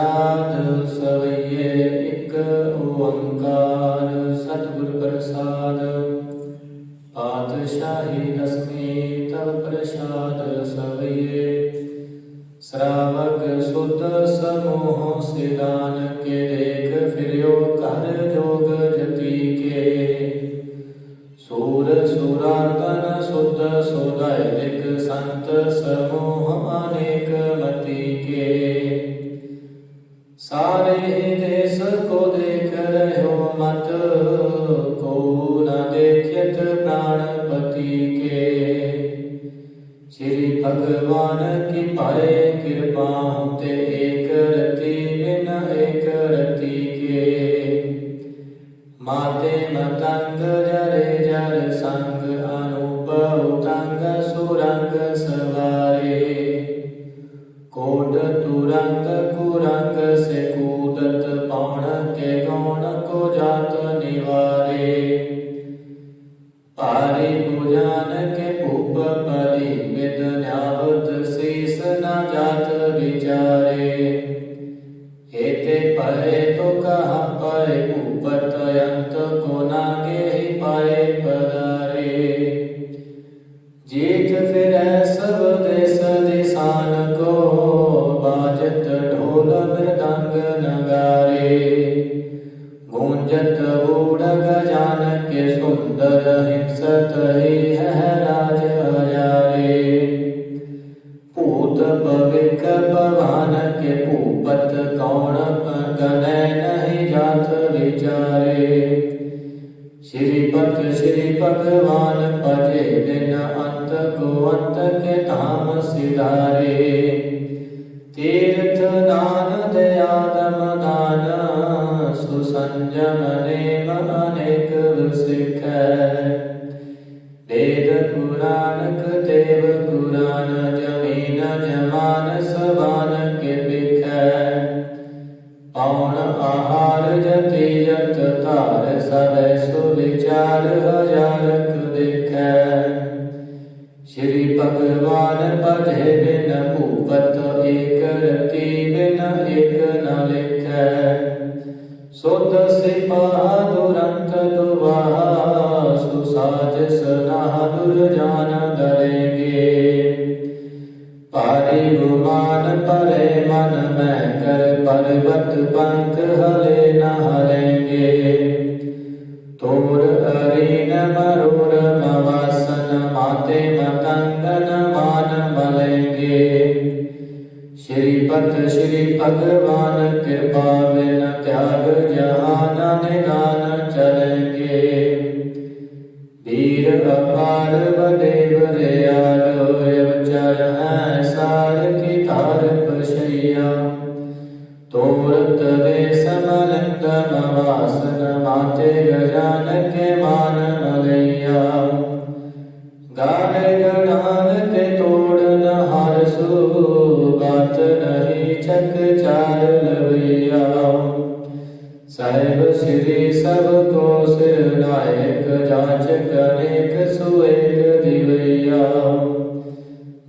ਸਾਧ ਸਵਈਏ ਇੱਕ ਓੰਕਾਰ, ਸਤਿਗੁਰ ਪ੍ਰਸਾਦ। ਪਾਤਸ਼ਾਹੀ ਦਸਮੀ ਤਵ ਪ੍ਰਸਾਦ ਸਵਈਏ ਸ਼ਰਾਵਕ ਸੁਧ ਸਮੂਹ ਸਿਦਾਨ ਕੇ ਦੇਖ ਫਿਰਿਓ ਘਰ ਜੋਗ ਜਤੀ ਕੇ। ਸੂਰ ਸੁਰਾਤਨ ਸੁਧ ਸੋਦਾਇ ਲਿਖ ਸੰਤ ਸਮੂਹ ਅਨੇਕ ਮਤੀ ਕੇ। ਸਾਰੇ ਹੀ ਦੇਸ ਕੋ ਦੇਖ ਰਹਿਓ ਮਤ। को जात निवारे। पारी भुजान के ऊपर पर रूप विकल्प के पूपत कौन नहीं जात विचारे श्रीपत श्री भगवान पजे बिन अंत को अंत के धाम सिधारे तीर्थ दान दान सुसंजम अनेक सिख वेद पुराण देव ਪੌਣ ਆਹਾਰ ਜਤੀ ਜਤ ਧਾਰ ਸਦੈ ਸੁ ਵਿਚਾਰ ਹਜ਼ਾਰਕ ਦੇਖੈ। ਸ਼੍ਰੀ ਭਗਵਾਨ ਪਧੇ ਬਿਨ ਭੂਪਤ ਏਕ ਰਤੀ ਬਿਨ ਏਕ ਨ ਲਿਖੈ। ਸੁਧ ਸਿਪਾਹ ਦੁਰੰਤ ਦੁਵਾਹ ਸੁਸਾਜ ਸਨਾਹ ਦੁਰਜਾਨ ਦਰੇਗੇ। ਪਾਰੀ ਗੁਮਾਨ ਪਰੇ ਮਨ ਮੈਂ पर्वत पंख हले न हरेंगे। तोर अरीन मरोर मवासन माते मतंगन मान मलेंगे। श्रीपत श्री भगवान, कृपा विन त्याग ਗਾਲੇ ਗਣਾਨ ਕੇ ਤੋੜਨ ਹਰ ਸੂ ਬਾਤ ਨਹੀਂ ਛਕ ਚਾਰ ਲਵਈਆ। ਸਾਹਿਬ ਸ੍ਰੀ ਸਭ ਕੋ ਸਿਰ ਨਾਇਕ ਜਾਚਕ ਅਨੇਕ ਸੁਏਕ ਦਿਵਈਆ।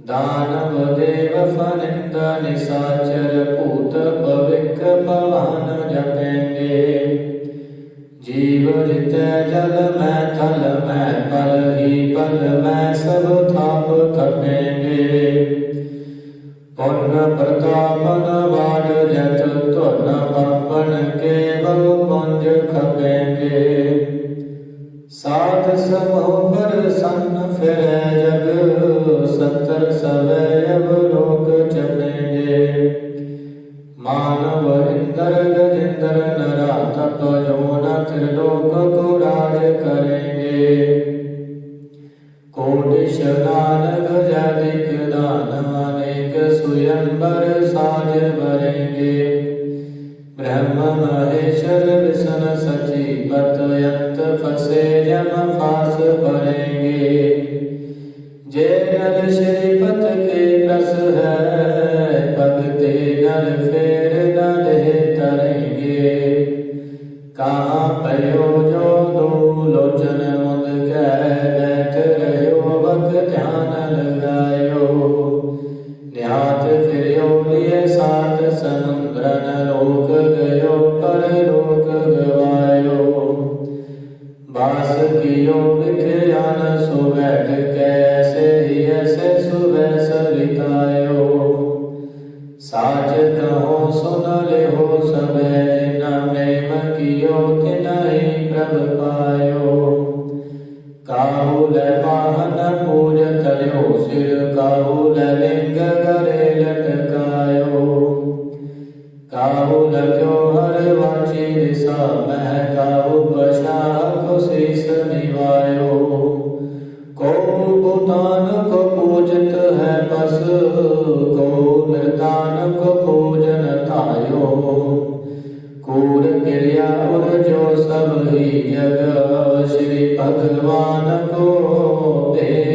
ਦਾਨਵ ਦੇਵ ਫਨਿੰਦ ਨਿਸਾਚਰ ਭੂਤ ਭਵਿਕ ਭਵਾਨ ਜਪੇਂਗੇ। ਜੀਵ ਜਿਤੈ ਜਲ ਪੁੰਨ ਵਾੜ ਜਤ ਧੁਨ ਪਾਪਨ ਕੇਵਲ ਪੁੰਜ ਖਪੇਂਗੇ ਸਾਧ ਸਮੂਹ ਪਰ ਸੰਨ ਫਿਰੈ ਜਗ, ਸਤਰ ਯੰਤ ਫਸੇ ਜਮ ਫਾਸ ਭਰੇਂਗੇ। ਜੇ ਨਰ ਸ਼੍ਰੀ ਪਤ ਕੇ ਰਸ ਹੈ ਭਗਤੇ दुख नहीं प्रभ पायो काहुल पाहन पूज तयो सिर काहुल लिंग करे लटकायो काहुल क्यो हर वाची दिशा मह काहु पशाह शीस निवायो को पुतान को पूजत है बस দে